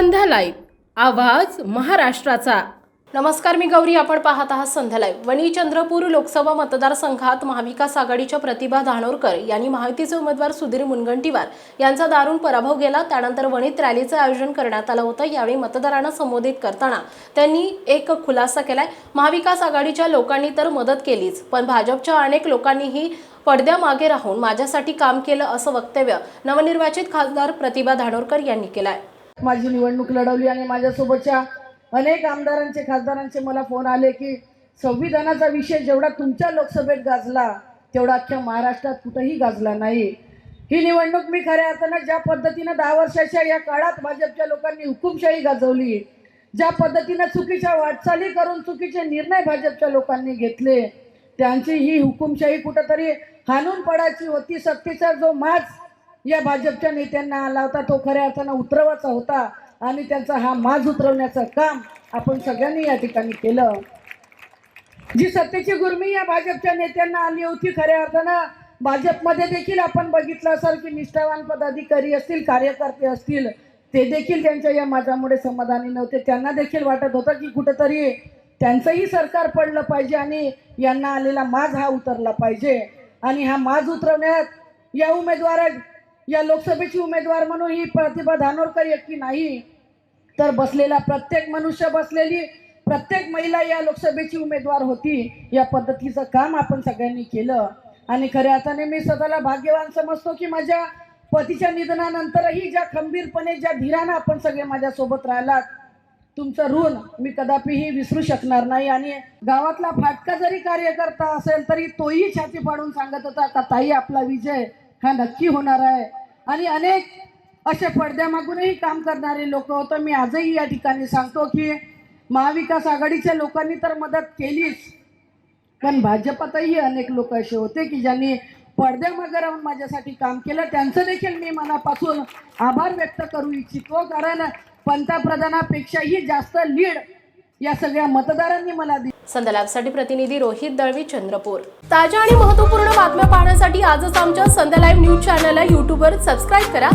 संध्या live आवाज महाराष्ट्राचा. नमस्कार मी गौरी. आपण पाहत आहात संध्या लाईव्ह. वणी चंद्रपूर लोकसभा मतदारसंघात महाविकास आघाडीच्या प्रतिभा धानोरकर यांनी महायुतीचे उमेदवार सुधीर मुनगंटीवार यांचा दारुण पराभव केला. त्यानंतर वणीत रॅलीचं आयोजन करण्यात आलं होतं. यावेळी मतदारांना संबोधित करताना त्यांनी एक खुलासा केलाय. महाविकास आघाडीच्या लोकांनी तर मदत केलीच पण भाजपच्या अनेक लोकांनीही पडद्यामागे राहून माझ्यासाठी काम केलं असं वक्तव्य नवनिर्वाचित खासदार प्रतिभा धानोरकर यांनी केलंय. माझी निवडणूक लढवली आणि माझ्यासोबतच्या अनेक आमदारांचे खासदारांचे मला फोन आले की संविधानाचा विषय जेवढा तुमच्या लोकसभेत गाजला तेवढा अख्ख्या महाराष्ट्रात कुठंही गाजला नाही. ही निवडणूक मी खऱ्या अर्थानं ज्या पद्धतीनं दहा वर्षाच्या या काळात भाजपच्या लोकांनी हुकुमशाही गाजवली ज्या पद्धतीनं चुकीच्या वाटचाली करून चुकीचे निर्णय भाजपच्या लोकांनी घेतले त्यांची ही हुकुमशाही कुठंतरी हाणून पडायची होती सत्तेचा जो माज या भाजपच्या नेत्यांना आला होता. तो खऱ्या अर्थानं उतरवाचा होता आणि त्यांचा हा माज उतरवण्याचं काम आपण सगळ्यांनी या ठिकाणी केलं. जी सत्तेची गुरमी या भाजपच्या नेत्यांना आली होती खऱ्या अर्थानं भाजपमध्ये देखील आपण बघितलं असेल की निष्ठावान पदाधिकारी असतील कार्यकर्ते असतील ते देखील त्यांच्या या माझ्यामुळे समाधानी नव्हते. त्यांना देखील वाटत होतं की कुठंतरी त्यांचंही सरकार पडलं पाहिजे आणि यांना आलेला माज हा उतरला पाहिजे. आणि हा माज उतरवण्यात या उमेदवार या लोकसभेची उमेदवार म्हणून ही प्रतिभा धानोरकर एकटी नाही. तर बसलेला प्रत्येक मनुष्य बसलेली प्रत्येक महिला या लोकसभेची उमेदवार होती. या पद्धतीचं काम आपण सगळ्यांनी केलं. आणि खऱ्या अर्थाने मी स्वतःला भाग्यवान समजतो की माझ्या पतीच्या निधनानंतरही ज्या खंबीरपणे ज्या धीरानं आपण सगळे माझ्यासोबत राहिलात तुमचं ऋण मी कदापिही विसरू शकणार नाही. आणि गावातला फाटका जरी कार्यकर्ता असेल तरी तोही छाती पाडून सांगत होता का ताई आपला विजय हा नक्की होणार आहे. आणि अनेक असे पडद्यामागूनही काम करणारे लोक होतं. मी आजही या ठिकाणी सांगतो की महाविकास आघाडीच्या लोकांनी तर मदत केलीच. पण भाजपातही अनेक लोक असे होते की ज्यांनी पडद्यामागे राहून माझ्यासाठी काम केलं. त्यांचं देखील मी मनापासून आभार व्यक्त करू इच्छितो. कारण पंतप्रधानापेक्षाही जास्त लीड या सगळ्या मतदारांनी मला दिली संध्या प्रतिनिधी रोहित दळवी चंद्रपूर. ताज्या आणि महत्त्वपूर्ण बातम्या पाहण्यासाठी आजच आमच्या संध्या लाईव्ह न्यूज चॅनलला यूट्यूबवर सबस्क्राईब करा.